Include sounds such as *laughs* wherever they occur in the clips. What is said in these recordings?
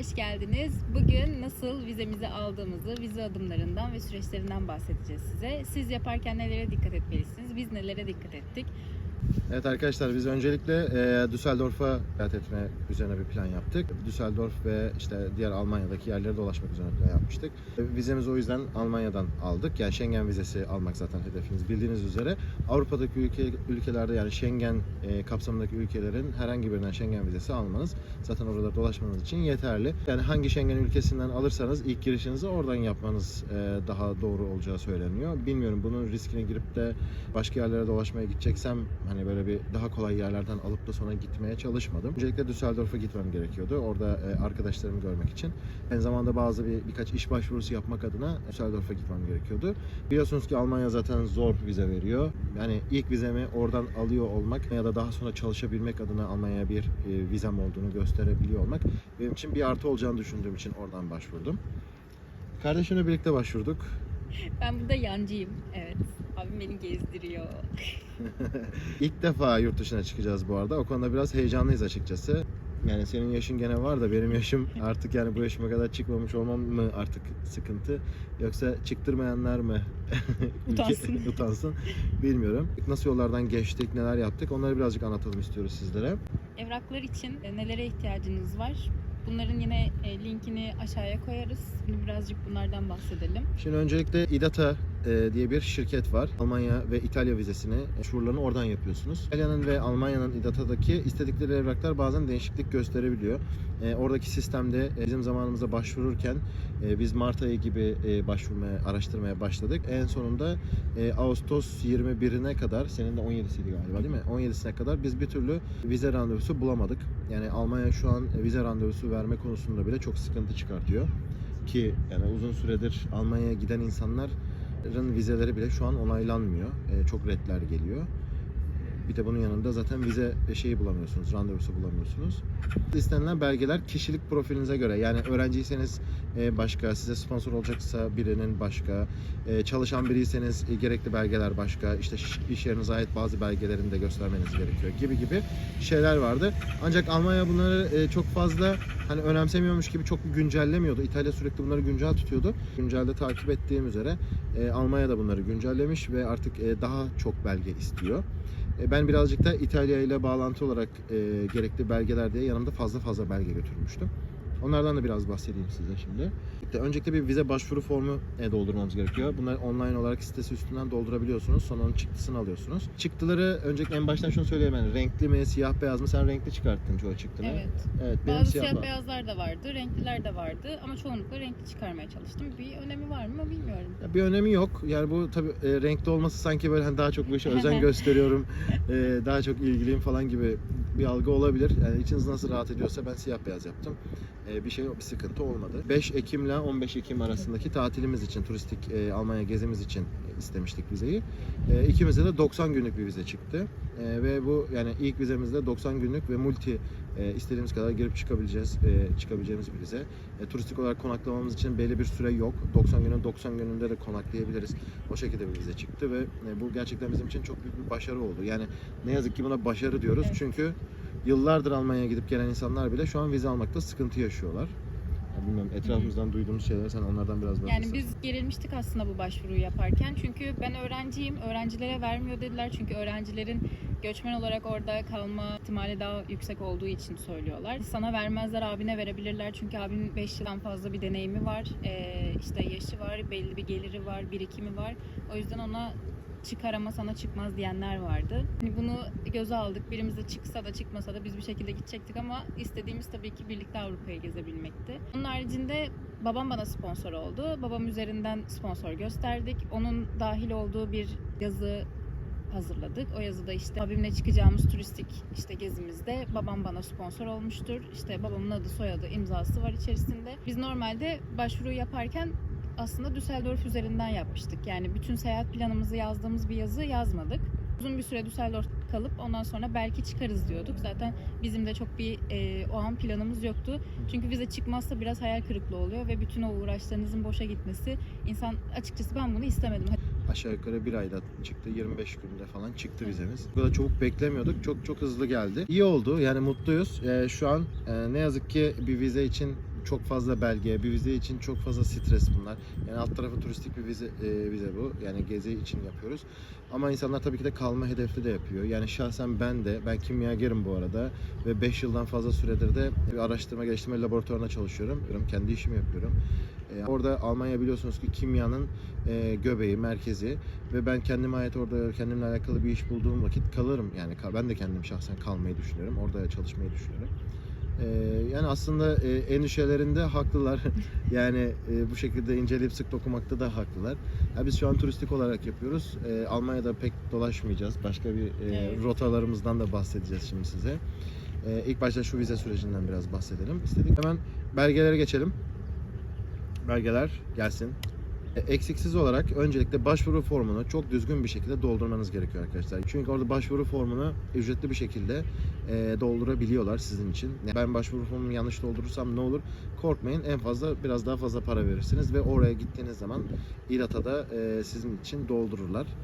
hoş geldiniz. Bugün nasıl vizemizi aldığımızı, vize adımlarından ve süreçlerinden bahsedeceğiz size. Siz yaparken nelere dikkat etmelisiniz, biz nelere dikkat ettik? Evet arkadaşlar biz öncelikle e, Düsseldorf'a seyahat etme üzerine bir plan yaptık. Düsseldorf ve işte diğer Almanya'daki yerlere dolaşmak üzerine plan yapmıştık. E, Vizemizi o yüzden Almanya'dan aldık. Yani Schengen vizesi almak zaten hedefimiz bildiğiniz üzere. Avrupa'daki ülke, ülkelerde yani Schengen e, kapsamındaki ülkelerin herhangi birinden Schengen vizesi almanız zaten orada dolaşmanız için yeterli. Yani hangi Schengen ülkesinden alırsanız ilk girişinizi oradan yapmanız e, daha doğru olacağı söyleniyor. Bilmiyorum bunun riskine girip de başka yerlere dolaşmaya gideceksem hani böyle bir daha kolay yerlerden alıp da sonra gitmeye çalışmadım. Öncelikle Düsseldorf'a gitmem gerekiyordu. Orada e, arkadaşlarımı görmek için. Aynı zamanda bazı bir birkaç iş başvurusu yapmak adına Düsseldorf'a gitmem gerekiyordu. Biliyorsunuz ki Almanya zaten zor vize veriyor. Yani ilk vizemi oradan alıyor olmak ya da daha sonra çalışabilmek adına Almanya'ya bir e, vizem olduğunu gösterebiliyor olmak benim için bir artı olacağını düşündüğüm için oradan başvurdum. Kardeşimle birlikte başvurduk. Ben burada yancıyım, evet. Abim beni gezdiriyor. *laughs* İlk defa yurt dışına çıkacağız bu arada. O konuda biraz heyecanlıyız açıkçası. Yani senin yaşın gene var da benim yaşım *laughs* artık yani bu yaşıma kadar çıkmamış olmam mı artık sıkıntı yoksa çıktırmayanlar mı *laughs* Utansın. utansın bilmiyorum. Nasıl yollardan geçtik, neler yaptık onları birazcık anlatalım istiyoruz sizlere. Evraklar için e, nelere ihtiyacınız var? Bunların yine e, linkini aşağıya koyarız. Şimdi birazcık bunlardan bahsedelim. Şimdi öncelikle İDATA diye bir şirket var. Almanya ve İtalya vizesini, başvurularını oradan yapıyorsunuz. İtalya'nın ve Almanya'nın İDATA'daki istedikleri evraklar bazen değişiklik gösterebiliyor. E, oradaki sistemde e, bizim zamanımızda başvururken e, biz Mart ayı gibi e, başvurmaya, araştırmaya başladık. En sonunda e, Ağustos 21'ine kadar, senin de 17'siydi galiba değil mi? 17'sine kadar biz bir türlü vize randevusu bulamadık. Yani Almanya şu an e, vize randevusu verme konusunda bile çok sıkıntı çıkartıyor. Ki yani uzun süredir Almanya'ya giden insanların vizeleri bile şu an onaylanmıyor. E, çok redler geliyor. Bir de bunun yanında zaten vize şeyi bulamıyorsunuz, randevusu bulamıyorsunuz. İstenilen belgeler kişilik profilinize göre. Yani öğrenciyseniz e, başka, size sponsor olacaksa birinin başka, e, çalışan biriyseniz e, gerekli belgeler başka, işte iş yerinize ait bazı belgelerini de göstermeniz gerekiyor gibi gibi şeyler vardı. Ancak Almanya bunları çok fazla hani önemsemiyormuş gibi çok güncellemiyordu. İtalya sürekli bunları güncel tutuyordu. Güncelde takip ettiğim üzere Almanya da bunları güncellemiş ve artık daha çok belge istiyor. E, Ben birazcık da İtalya ile bağlantı olarak e, gerekli belgeler diye yanımda fazla fazla belge götürmüştüm. Onlardan da biraz bahsedeyim size şimdi. İşte Öncelikle bir vize başvuru formu e, doldurmamız gerekiyor. Bunları online olarak sitesi üstünden doldurabiliyorsunuz. Sonra onun çıktısını alıyorsunuz. Çıktıları öncelikle en baştan şunu söyleyeyim ben. Renkli mi, siyah beyaz mı? Sen renkli çıkarttın çoğu çıktını. Evet. Evet, benim Bazı siyah, siyah beyazlar da vardı, renkliler de vardı ama çoğunlukla renkli çıkarmaya çalıştım. Bir önemi var mı bilmiyorum. Ya bir önemi yok. Yani bu tabii e, renkli olması sanki böyle hani daha çok bu işe özen *laughs* gösteriyorum, e, daha çok ilgiliyim falan gibi bir algı olabilir. Yani içiniz nasıl rahat ediyorsa ben siyah beyaz yaptım. E, bir şey bir sıkıntı olmadı. 5 Ekim ile 15 Ekim arasındaki tatilimiz için, turistik e, Almanya gezimiz için istemiştik vizeyi. E, ikimize de 90 günlük bir vize çıktı. E, ve bu yani ilk vizemizde 90 günlük ve multi e, istediğimiz kadar girip çıkabileceğiz, e, çıkabileceğimiz bir vize. E, turistik olarak konaklamamız için belli bir süre yok. 90 günün 90 gününde de konaklayabiliriz. O şekilde bir vize çıktı ve e, bu gerçekten bizim için çok büyük bir başarı oldu. Yani ne yazık ki buna başarı diyoruz Evet. çünkü yıllardır Almanya'ya gidip gelen insanlar bile şu an vize almakta sıkıntı yaşıyorlar. Bilmiyorum etrafımızdan duyduğumuz şeyler sen onlardan biraz Yani bahsetsen. biz gerilmiştik aslında bu başvuruyu yaparken. Çünkü ben öğrenciyim. Öğrencilere vermiyor dediler. Çünkü öğrencilerin göçmen olarak orada kalma ihtimali daha yüksek olduğu için söylüyorlar. Sana vermezler, abine verebilirler. Çünkü abinin 5 yıldan fazla bir deneyimi var. Ee, işte yaşı var, belli bir geliri var, birikimi var. O yüzden ona çıkar ama sana çıkmaz diyenler vardı. Hani bunu göze aldık. Birimize çıksa da çıkmasa da biz bir şekilde gidecektik ama istediğimiz tabii ki birlikte Avrupa'yı gezebilmekti. Onun haricinde babam bana sponsor oldu. Babam üzerinden sponsor gösterdik. Onun dahil olduğu bir yazı hazırladık. O yazıda işte abimle çıkacağımız turistik işte gezimizde babam bana sponsor olmuştur. İşte babamın adı, soyadı, imzası var içerisinde. Biz normalde başvuru yaparken aslında Düsseldorf üzerinden yapmıştık. Yani bütün seyahat planımızı yazdığımız bir yazı yazmadık. Uzun bir süre Düsseldorf kalıp ondan sonra belki çıkarız diyorduk. Zaten bizim de çok bir e, o an planımız yoktu. Çünkü vize çıkmazsa biraz hayal kırıklığı oluyor ve bütün o uğraşlarınızın boşa gitmesi insan açıkçası ben bunu istemedim. aşağı yukarı bir ayda çıktı. 25 günde falan çıktı vizemiz. Bu kadar çabuk beklemiyorduk. Çok çok hızlı geldi. İyi oldu. Yani mutluyuz. Ee, şu an e, ne yazık ki bir vize için çok fazla belge, bir vize için çok fazla stres bunlar. Yani alt tarafı turistik bir vize, e, vize bu. Yani gezi için yapıyoruz. Ama insanlar tabii ki de kalma hedefli de yapıyor. Yani şahsen ben de, ben kimyagerim bu arada ve 5 yıldan fazla süredir de bir araştırma geliştirme laboratuvarına çalışıyorum. Kendi işimi yapıyorum. E, orada Almanya biliyorsunuz ki kimyanın e, göbeği, merkezi ve ben kendime ait orada kendimle alakalı bir iş bulduğum vakit kalırım. Yani ben de kendim şahsen kalmayı düşünüyorum. Orada çalışmayı düşünüyorum. E, yani aslında e, endişelerinde haklılar. *laughs* yani e, bu şekilde inceleyip sık dokumakta da haklılar. Ya biz şu an turistik olarak yapıyoruz. E, Almanya'da pek dolaşmayacağız. Başka bir e, Evet. rotalarımızdan da bahsedeceğiz şimdi size. E, ilk başta şu vize sürecinden biraz bahsedelim istedik. Hemen belgelere geçelim. Belgeler gelsin. E, Eksiksiz olarak öncelikle başvuru formunu çok düzgün bir şekilde doldurmanız gerekiyor arkadaşlar. Çünkü orada başvuru formunu ücretli bir şekilde e, doldurabiliyorlar sizin için. Ben başvuru formunu yanlış doldurursam ne olur? Korkmayın en fazla biraz daha fazla para verirsiniz ve oraya gittiğiniz zaman İDATA da e, sizin için doldururlar.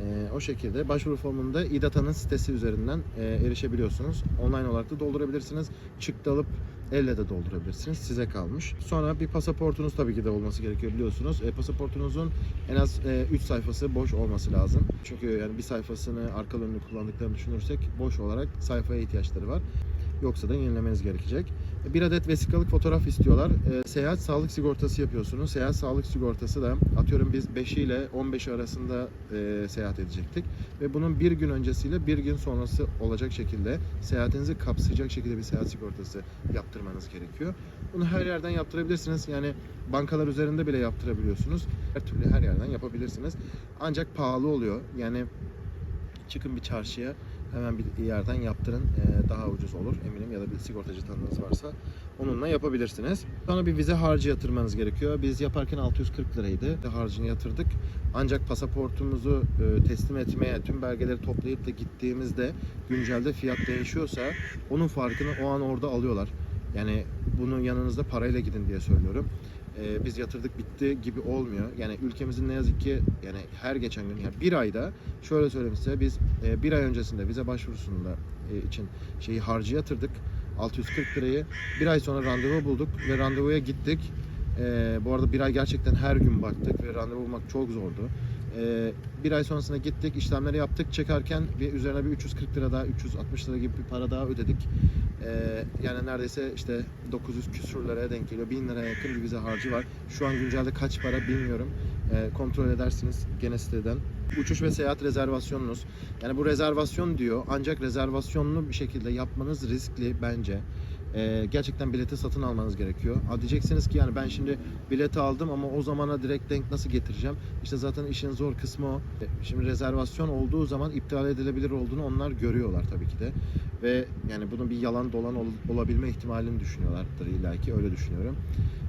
E, o şekilde başvuru formunu da İDATA'nın sitesi üzerinden e, erişebiliyorsunuz. Online olarak da doldurabilirsiniz. Çıktı alıp elle de doldurabilirsiniz. Size kalmış. Sonra bir pasaportunuz tabii ki de olması gerekiyor biliyorsunuz. E, pasaportunuzun en az 3 sayfası boş olması lazım. Çünkü yani bir sayfasını arka önünü kullandıklarını düşünürsek boş olarak sayfaya ihtiyaçları var. Yoksa da yenilemeniz gerekecek. Bir adet vesikalık fotoğraf istiyorlar. E, seyahat sağlık sigortası yapıyorsunuz. Seyahat sağlık sigortası da atıyorum biz 5 ile 15 arasında e, seyahat edecektik. Ve bunun bir gün öncesiyle bir gün sonrası olacak şekilde seyahatinizi kapsayacak şekilde bir seyahat sigortası yaptırmanız gerekiyor. Bunu her yerden yaptırabilirsiniz. Yani bankalar üzerinde bile yaptırabiliyorsunuz. Her türlü her yerden yapabilirsiniz. Ancak pahalı oluyor. Yani çıkın bir çarşıya hemen bir yerden yaptırın. Ee, daha ucuz olur eminim ya da bir sigortacı tanıdığınız varsa onunla yapabilirsiniz. Sonra bir vize harcı yatırmanız gerekiyor. Biz yaparken 640 liraydı. Harcını yatırdık. Ancak pasaportumuzu e, teslim etmeye, tüm belgeleri toplayıp da gittiğimizde güncelde fiyat değişiyorsa onun farkını o an orada alıyorlar. Yani bunu yanınızda parayla gidin diye söylüyorum. Ee, biz yatırdık bitti gibi olmuyor. Yani ülkemizin ne yazık ki yani her geçen gün yani bir ayda şöyle söyleyeyim size biz e, bir ay öncesinde vize başvurusunda e, için şeyi harcı yatırdık 640 lirayı bir ay sonra randevu bulduk ve randevuya gittik. E, bu arada bir ay gerçekten her gün baktık ve randevu bulmak çok zordu. E, bir ay sonrasında gittik işlemleri yaptık çekerken bir üzerine bir 340 lira daha 360 lira gibi bir para daha ödedik. Ee, yani neredeyse işte 900 küsur liraya denk geliyor. 1000 liraya yakın bir vize harcı var. Şu an güncelde kaç para bilmiyorum. Ee, kontrol edersiniz gene siteden. Uçuş ve seyahat rezervasyonunuz. Yani bu rezervasyon diyor ancak rezervasyonlu bir şekilde yapmanız riskli bence. Ee, gerçekten bileti satın almanız gerekiyor. Ha, diyeceksiniz ki yani ben şimdi bileti aldım ama o zamana direkt denk nasıl getireceğim? İşte zaten işin zor kısmı o. Ee, Şimdi rezervasyon olduğu zaman iptal edilebilir olduğunu onlar görüyorlar tabii ki de ve yani bunun bir yalan dolan ol- olabilme ihtimalini düşünüyorlardır illaki öyle düşünüyorum.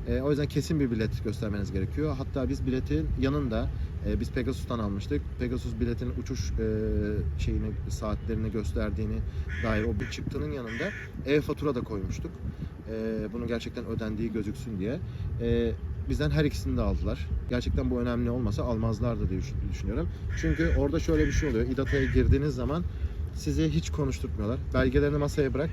E, o yüzden kesin bir bilet göstermeniz gerekiyor. Hatta biz biletin yanında e, biz Pegasus'tan almıştık. Pegasus biletin uçuş e, şeyini saatlerini gösterdiğini dair o bir çıktının yanında e-fatura da koymuştuk. E, bunun gerçekten ödendiği gözüksün diye. E, bizden her ikisini de aldılar. Gerçekten bu önemli olmasa almazlardı diye düşün- düşünüyorum. Çünkü orada şöyle bir şey oluyor. İDATA'ya girdiğiniz zaman sizi hiç konuşturtmuyorlar. Belgelerini masaya bırak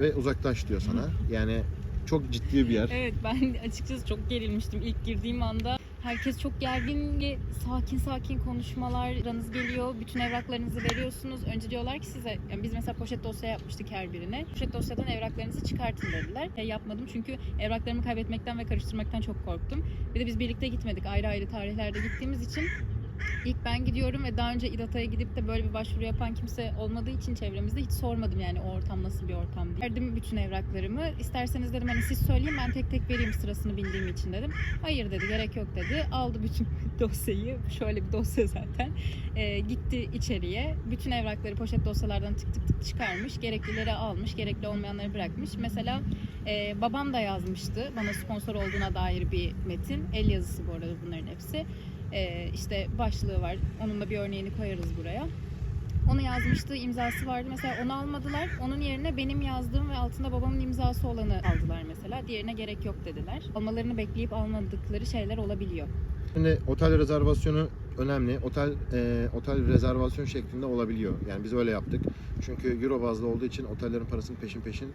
ve uzaklaş diyor sana. Yani çok ciddi bir yer. Evet ben *laughs* açıkçası çok gerilmiştim ilk girdiğim anda. Herkes çok gergin, ge- sakin sakin konuşmalar aranız geliyor. Bütün evraklarınızı veriyorsunuz. Önce diyorlar ki size, yani biz mesela poşet dosya yapmıştık her birine. Poşet dosyadan evraklarınızı çıkartın dediler. E, yapmadım çünkü evraklarımı kaybetmekten ve karıştırmaktan çok korktum. Bir de biz birlikte gitmedik. Ayrı ayrı tarihlerde gittiğimiz için İlk ben gidiyorum ve daha önce İDATA'ya gidip de böyle bir başvuru yapan kimse olmadığı için çevremizde hiç sormadım yani o ortam nasıl bir ortam diye. Verdim bütün evraklarımı. İsterseniz dedim hani siz söyleyin ben tek tek vereyim sırasını bildiğim için dedim. Hayır dedi gerek yok dedi. Aldı bütün *laughs* dosyayı. Şöyle bir dosya zaten. Ee, gitti içeriye. Bütün evrakları poşet dosyalardan tık tık tık çıkarmış. Gereklileri almış. Gerekli olmayanları bırakmış. Mesela e, babam da yazmıştı. Bana sponsor olduğuna dair bir metin. El yazısı bu arada bunların hepsi. Ee, işte başlığı var. Onun da bir örneğini koyarız buraya. Onu yazmıştı, imzası vardı. Mesela onu almadılar. Onun yerine benim yazdığım ve altında babamın imzası olanı aldılar mesela. Diğerine gerek yok dediler. Almalarını bekleyip almadıkları şeyler olabiliyor. Şimdi otel rezervasyonu önemli. Otel e, otel rezervasyon şeklinde olabiliyor. Yani biz öyle yaptık. Çünkü euro bazlı olduğu için otellerin parasını peşin peşin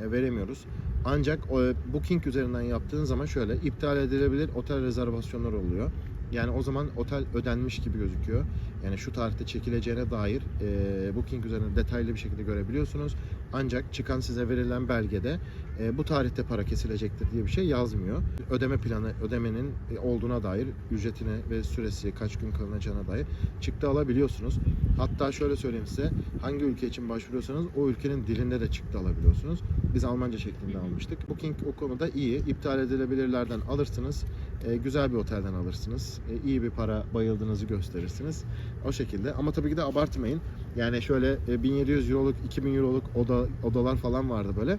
e, veremiyoruz. Ancak o, Booking üzerinden yaptığın zaman şöyle iptal edilebilir otel rezervasyonlar oluyor. Yani o zaman otel ödenmiş gibi gözüküyor. Yani şu tarihte çekileceğine dair e, Booking üzerinden detaylı bir şekilde görebiliyorsunuz. Ancak çıkan size verilen belgede e, bu tarihte para kesilecektir diye bir şey yazmıyor. Ödeme planı, ödemenin e, olduğuna dair ücretine ve süresi kaç gün kalınacağına dair çıktı alabiliyorsunuz. Hatta şöyle söyleyeyim size hangi ülke için başvuruyorsanız o ülkenin dilinde de çıktı alabiliyorsunuz. Biz Almanca şeklinde almıştık. Booking o konuda iyi. İptal edilebilirlerden alırsınız. E, güzel bir otelden alırsınız. E, iyi bir para bayıldığınızı gösterirsiniz. O şekilde. Ama tabii ki de abartmayın. Yani şöyle e, 1700 euroluk, 2000 euroluk oda, odalar falan vardı böyle.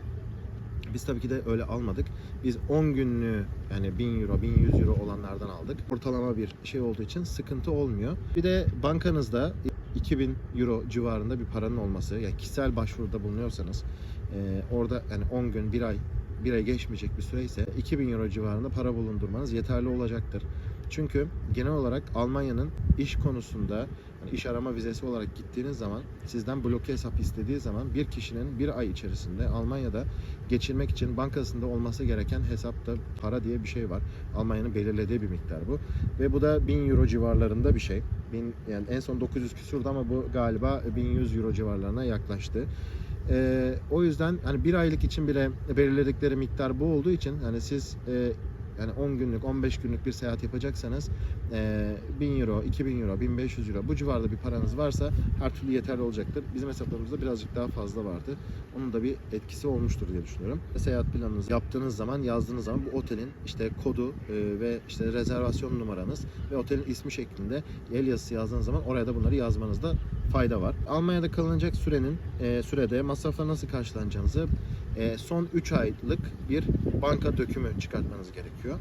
Biz tabii ki de öyle almadık. Biz 10 günlüğü yani 1000 euro, 1100 euro olanlardan aldık. Ortalama bir şey olduğu için sıkıntı olmuyor. Bir de bankanızda 2000 euro civarında bir paranın olması, yani kişisel başvuruda bulunuyorsanız e, orada yani 10 gün, 1 ay, bir ay geçmeyecek bir süre ise 2000 euro civarında para bulundurmanız yeterli olacaktır. Çünkü genel olarak Almanya'nın iş konusunda yani iş arama vizesi olarak gittiğiniz zaman sizden bloke hesap istediği zaman bir kişinin bir ay içerisinde Almanya'da geçirmek için bankasında olması gereken hesapta para diye bir şey var. Almanya'nın belirlediği bir miktar bu. Ve bu da 1000 euro civarlarında bir şey. Bin, yani en son 900 küsürdü ama bu galiba 1100 euro civarlarına yaklaştı. Ee, o yüzden hani bir aylık için bile belirledikleri miktar bu olduğu için hani siz e, yani 10 günlük, 15 günlük bir seyahat yapacaksanız e, 1000 euro, 2000 euro, 1500 euro bu civarda bir paranız varsa her türlü yeterli olacaktır. Bizim hesaplarımızda birazcık daha fazla vardı. Onun da bir etkisi olmuştur diye düşünüyorum. Seyahat planınızı yaptığınız zaman, yazdığınız zaman bu otelin işte kodu ve işte rezervasyon numaranız ve otelin ismi şeklinde el yazısı yazdığınız zaman oraya da bunları yazmanızda fayda var. Almanya'da kalınacak sürenin e, sürede masrafla nasıl karşılanacağınızı son 3 aylık bir banka dökümü çıkartmanız gerekiyor.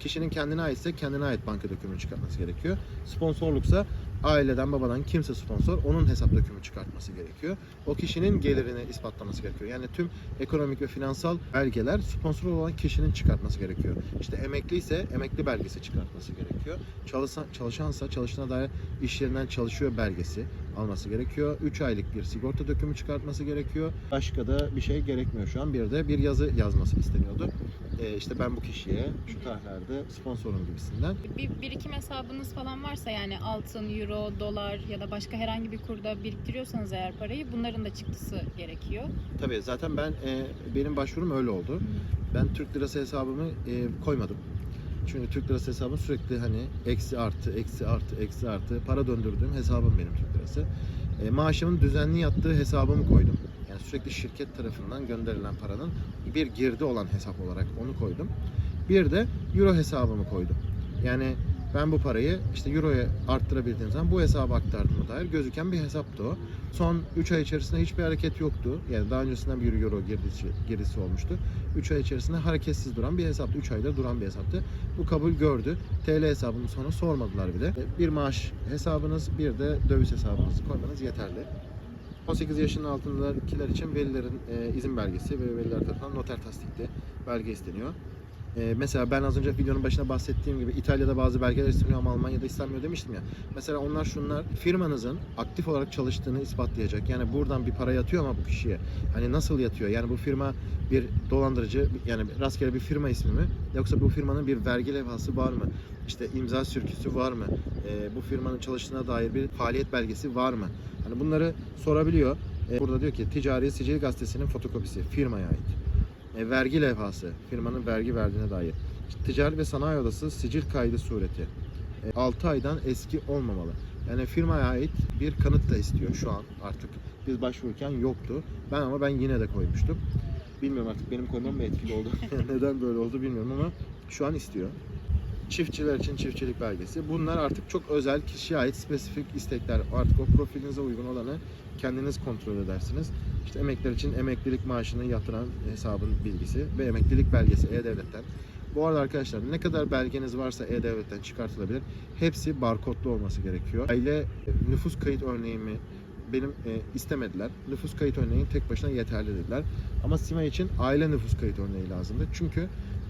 Kişinin kendine aitse kendine ait banka dökümü çıkartması gerekiyor. Sponsorluksa aileden babadan kimse sponsor onun hesap dökümü çıkartması gerekiyor. O kişinin gelirini ispatlaması gerekiyor. Yani tüm ekonomik ve finansal belgeler sponsor olan kişinin çıkartması gerekiyor. İşte emekli ise emekli belgesi çıkartması gerekiyor. Çalışan, çalışansa çalıştığına dair iş yerinden çalışıyor belgesi alması gerekiyor. 3 aylık bir sigorta dökümü çıkartması gerekiyor. Başka da bir şey gerekmiyor şu an. Bir de bir yazı yazması isteniyordu. Ee, işte ben bu kişiye şu tarihlerde sponsorum gibisinden. Bir birikim hesabınız falan varsa yani altın, euro, dolar ya da başka herhangi bir kurda biriktiriyorsanız eğer parayı bunların da çıktısı gerekiyor. Tabii zaten ben e, benim başvurum öyle oldu. Ben Türk lirası hesabımı e, koymadım. Çünkü Türk lirası hesabım sürekli hani eksi artı, eksi artı, eksi artı para döndürdüğüm hesabım benim Türk lirası. E, maaşımın düzenli yattığı hesabımı koydum. Yani sürekli şirket tarafından gönderilen paranın bir girdi olan hesap olarak onu koydum. Bir de euro hesabımı koydum. Yani ben bu parayı işte euroya arttırabildiğim zaman bu hesaba aktardığıma dair gözüken bir hesaptı o. Son 3 ay içerisinde hiçbir hareket yoktu. Yani daha öncesinden bir euro girdisi, girdisi olmuştu. 3 ay içerisinde hareketsiz duran bir hesaptı. 3 ayda duran bir hesaptı. Bu kabul gördü. TL hesabını sonra sormadılar bile. Bir maaş hesabınız bir de döviz hesabınızı koymanız yeterli. 18 yaşının altındakiler için velilerin e, izin belgesi ve veliler tarafından noter tasdikli belge isteniyor. E, mesela ben az önce videonun başına bahsettiğim gibi İtalya'da bazı belgeler isteniyor ama Almanya'da istenmiyor demiştim ya. Mesela onlar şunlar firmanızın aktif olarak çalıştığını ispatlayacak. Yani buradan bir para yatıyor ama bu kişiye. Hani nasıl yatıyor? Yani bu firma bir dolandırıcı yani rastgele bir firma ismi mi? Yoksa bu firmanın bir vergi levhası var mı? İşte imza sürküsü var mı? E, bu firmanın çalıştığına dair bir faaliyet belgesi var mı? Hani bunları sorabiliyor. E, burada diyor ki ticari sicil gazetesinin fotokopisi firmaya ait. E, vergi levhası firmanın vergi verdiğine dair. Ticari ve Sanayi Odası sicil kaydı sureti. 6 aydan eski olmamalı. Yani firmaya ait bir kanıt da istiyor şu an artık. Biz başvururken yoktu. Ben ama ben yine de koymuştum. Bilmiyorum artık benim koymam mı etkili oldu. *laughs* Neden böyle oldu bilmiyorum ama şu an istiyor. Çiftçiler için çiftçilik belgesi. Bunlar artık çok özel kişiye ait spesifik istekler. Artık o profilinize uygun olanı kendiniz kontrol edersiniz. İşte emekliler için emeklilik maaşını yatıran hesabın bilgisi ve emeklilik belgesi E-Devlet'ten. Bu arada arkadaşlar ne kadar belgeniz varsa E-Devlet'ten çıkartılabilir. Hepsi barkodlu olması gerekiyor. Aile nüfus kayıt örneğimi benim e, istemediler. Nüfus kayıt örneği tek başına yeterli dediler. Ama Sima için aile nüfus kayıt örneği lazımdı. Çünkü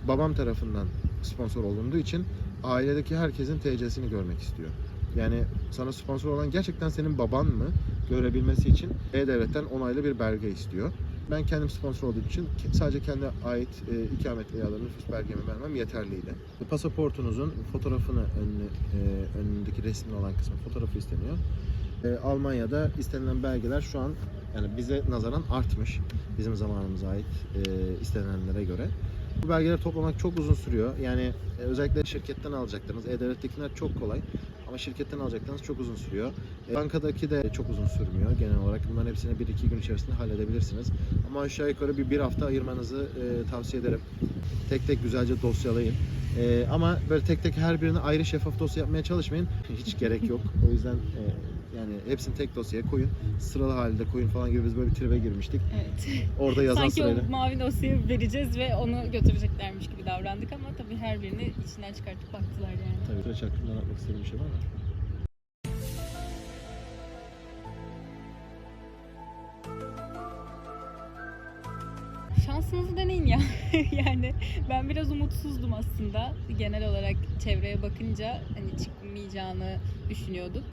babam tarafından sponsor olunduğu için ailedeki herkesin TC'sini görmek istiyor. Yani sana sponsor olan gerçekten senin baban mı görebilmesi için E-Devlet'ten onaylı bir belge istiyor. Ben kendim sponsor olduğum için sadece kendi ait e, ikamet veya da nüfus belgemi vermem yeterliydi. Pasaportunuzun fotoğrafını önüne, e, önündeki resmin olan kısmı fotoğrafı isteniyor. E, Almanya'da istenilen belgeler şu an yani bize nazaran artmış. Bizim zamanımıza ait e, istenenlere göre. Bu belgeleri toplamak çok uzun sürüyor. Yani e, özellikle şirketten alacaklarınız, E-Devlet'tekiler çok kolay. Ama şirketten alacaklarınız çok uzun sürüyor. E, Bankadaki de çok uzun sürmüyor genel olarak. Bunların hepsini 1-2 gün içerisinde halledebilirsiniz. Ama aşağı yukarı bir, bir hafta ayırmanızı e, tavsiye ederim. Tek tek güzelce dosyalayın. E, ama böyle tek tek her birini ayrı şeffaf dosya yapmaya çalışmayın. *laughs* Hiç gerek yok. O yüzden e, yani hepsini tek dosyaya koyun. Sıralı halde koyun falan gibi biz böyle bir tribe girmiştik. Evet. *laughs* Orada yazan Sanki sırayla. o mavi dosyayı vereceğiz ve onu götüreceklermiş gibi davrandık ama tabii her birini içinden çıkartıp baktılar yani. Tabii süreç hakkında anlatmak istediğim bir şey var mı? Şansınızı deneyin ya. *laughs* yani ben biraz umutsuzdum aslında. Genel olarak çevreye bakınca hani çıkmayacağını düşünüyorduk.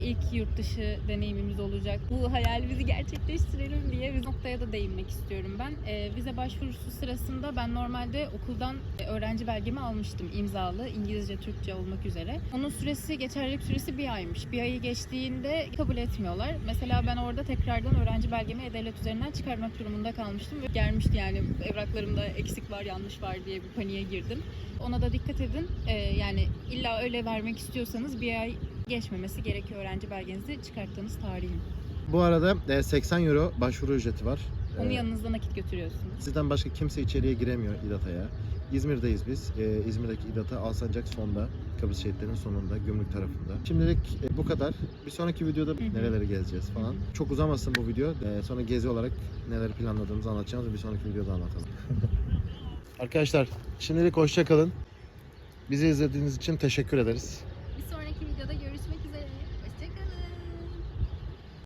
İlk yurt dışı deneyimimiz olacak. Bu hayalimizi gerçekleştirelim diye bir noktaya da değinmek istiyorum ben. Ee, vize başvurusu sırasında ben normalde okuldan e, öğrenci belgemi almıştım imzalı İngilizce, Türkçe olmak üzere. Onun süresi, geçerlilik süresi bir aymış. Bir ayı geçtiğinde kabul etmiyorlar. Mesela ben orada tekrardan öğrenci belgemi E-Devlet üzerinden çıkarmak durumunda kalmıştım. Ve gelmişti yani evraklarımda eksik var, yanlış var diye bir paniğe girdim. Ona da dikkat edin. Ee, yani illa öyle vermek istiyorsanız bir ay geçmemesi gerekiyor öğrenci belgenizi çıkarttığınız tarihin. Bu arada e, 80 euro başvuru ücreti var. Onu E, yanınızda nakit götürüyorsunuz. Sizden başka kimse içeriye giremiyor İDATA'ya. İzmir'deyiz biz. Ee, İzmir'deki İDATA Alsancak sonda, Kıbrıs şehitlerinin sonunda, gümrük tarafında. Şimdilik e, bu kadar. Bir sonraki videoda hı. nereleri gezeceğiz falan. Çok uzamasın bu video. Ee, sonra gezi olarak neler planladığımızı anlatacağımız bir sonraki videoda anlatalım. *laughs* Arkadaşlar şimdilik hoşça kalın. Bizi izlediğiniz için teşekkür ederiz.